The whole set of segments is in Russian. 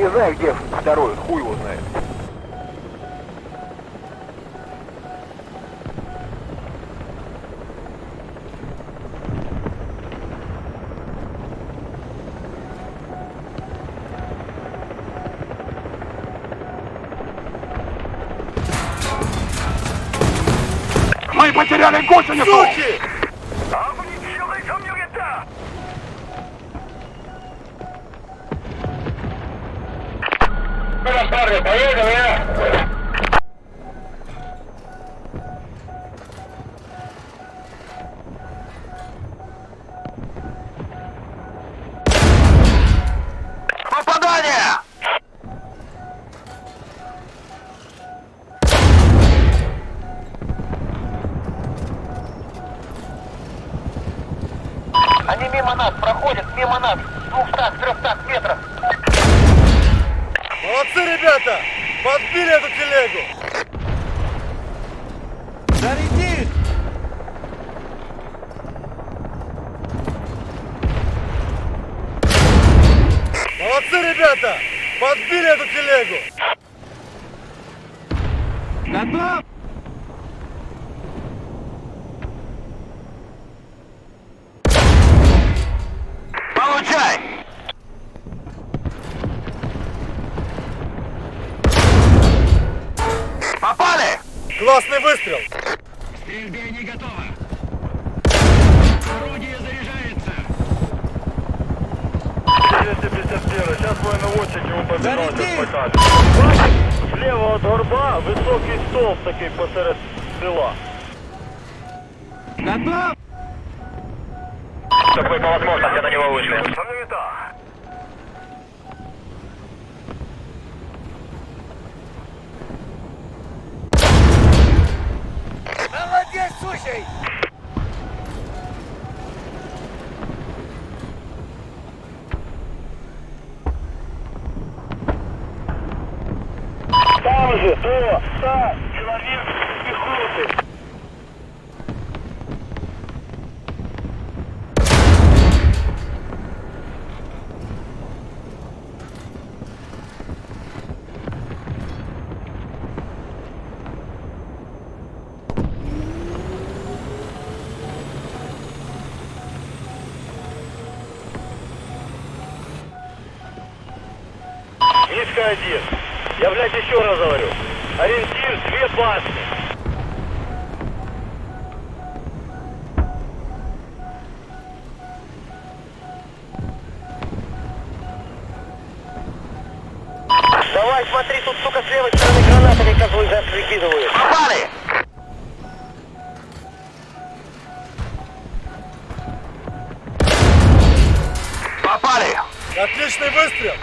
Не знаю, где второй, хуй его знает. Мы потеряли гусеницу! Попадание! Они мимо нас проходят, мимо нас, двухстах-трехстах метров. Молодцы, ребята! Подбили эту телегу! Заряди! Молодцы, ребята! Подбили эту телегу! Готов! Получай! Классный выстрел! Стрельбе не готово. Орудие заряжается. 251, сейчас мой наводчик ему побежал, покажет. Слева от горба високий столб такий посеред села. Готов? Чтобы вы по возможности на него вышли. Молодец, слушай! Там же, то, один. Я, блядь, еще раз говорю. Ориентир две башни. Давай, смотри, тут, сука, с левой стороны гранатами козлы газ выкидывают. Попали! Попали! Отличный выстрел!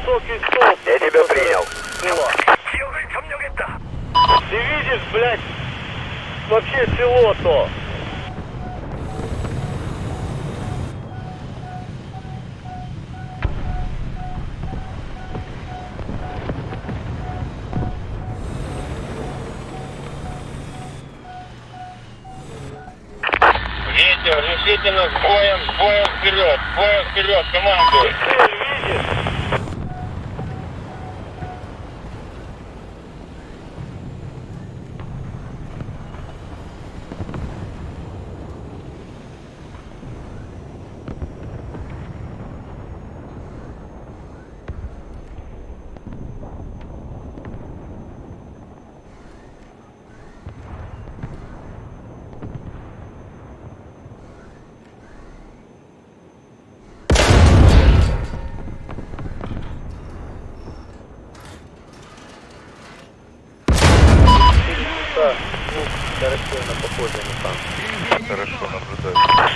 высокий столб. Я тебя принял. Село. Ты видишь, блядь, вообще село то? Ветер, несите нас боем, боем вперед, боем вперед, командуй.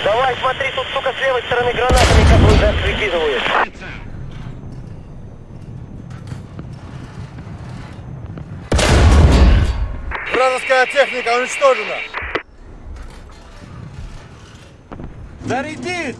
Давай, смотри, тут, сука, с левой стороны гранатами закидывают. Лица. Вражеская техника уничтожена. Заряди!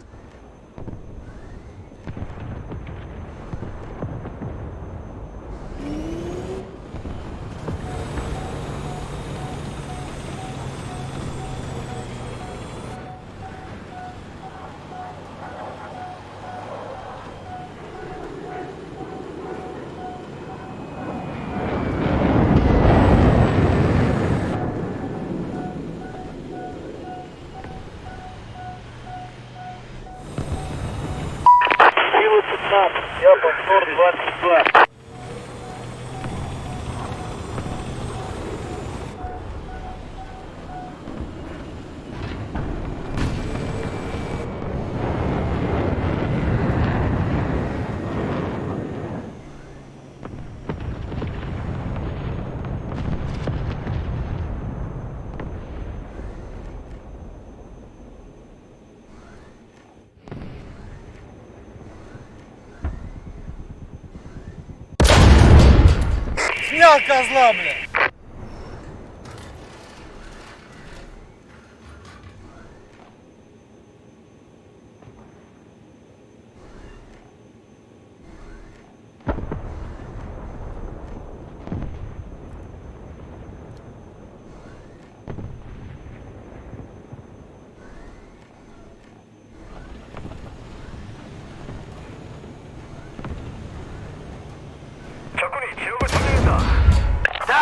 Снял козла, бля!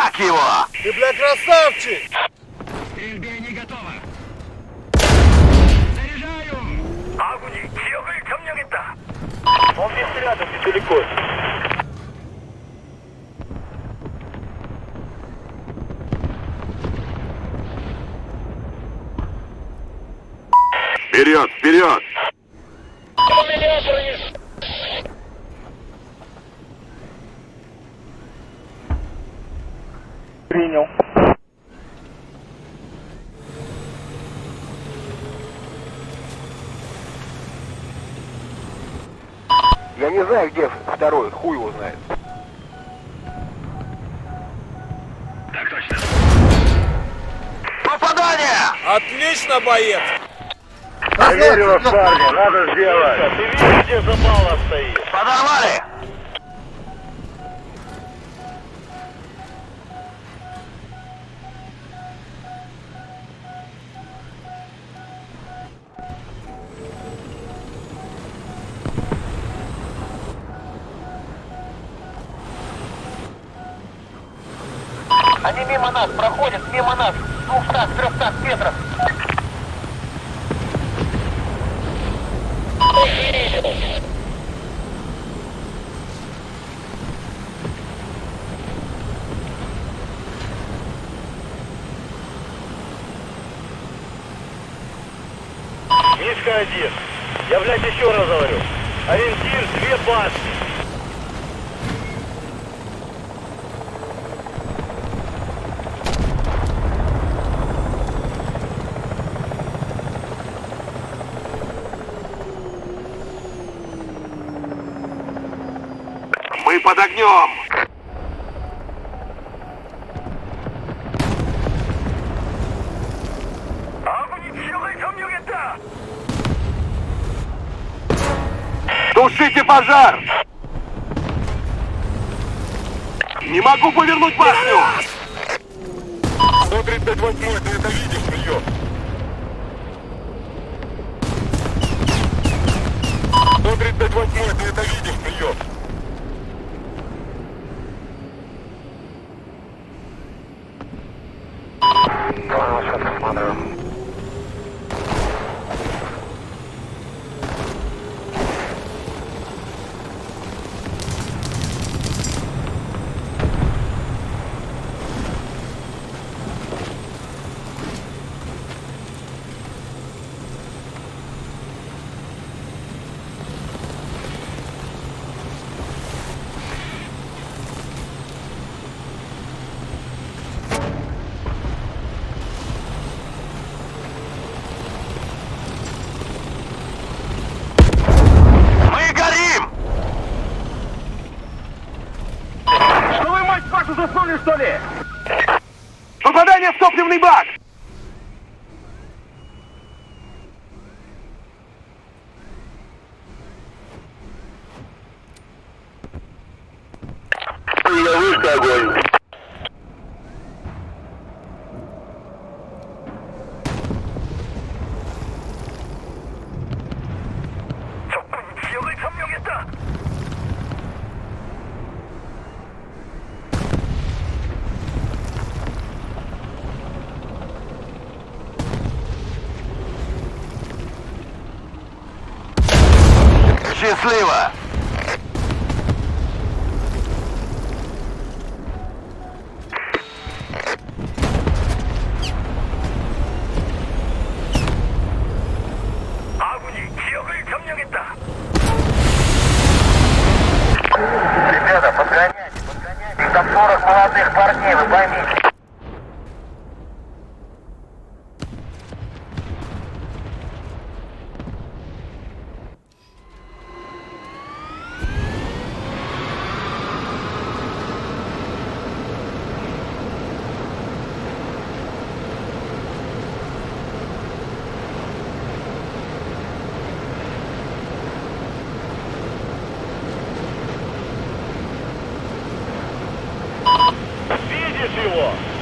Так его! Ты, бля, красавчик! Стрельбе не готово. Заряжаю. 아군이 지역을 점령했다! Он здесь рядом, недалеко. Вперед, вперед! Принял. Я не знаю, где второй, хуй его знает. Так точно. Попадание! Отлично, боец! Вас, парни, надо сделать. Ты видишь, где запала стоит? Подорвали! Мимо нас проходят, мимо нас. 200-300 метров. Мишка один. Я, блядь, еще раз говорю. Ориентир две башни. Мы под огнем! Тушите пожар! Не могу повернуть башню! 138-й, ты это видишь, прием! opening block. счастливо! Ребята, подгоняйте, подгоняйте. Там 40 молодых парней, вы поймите. 去我。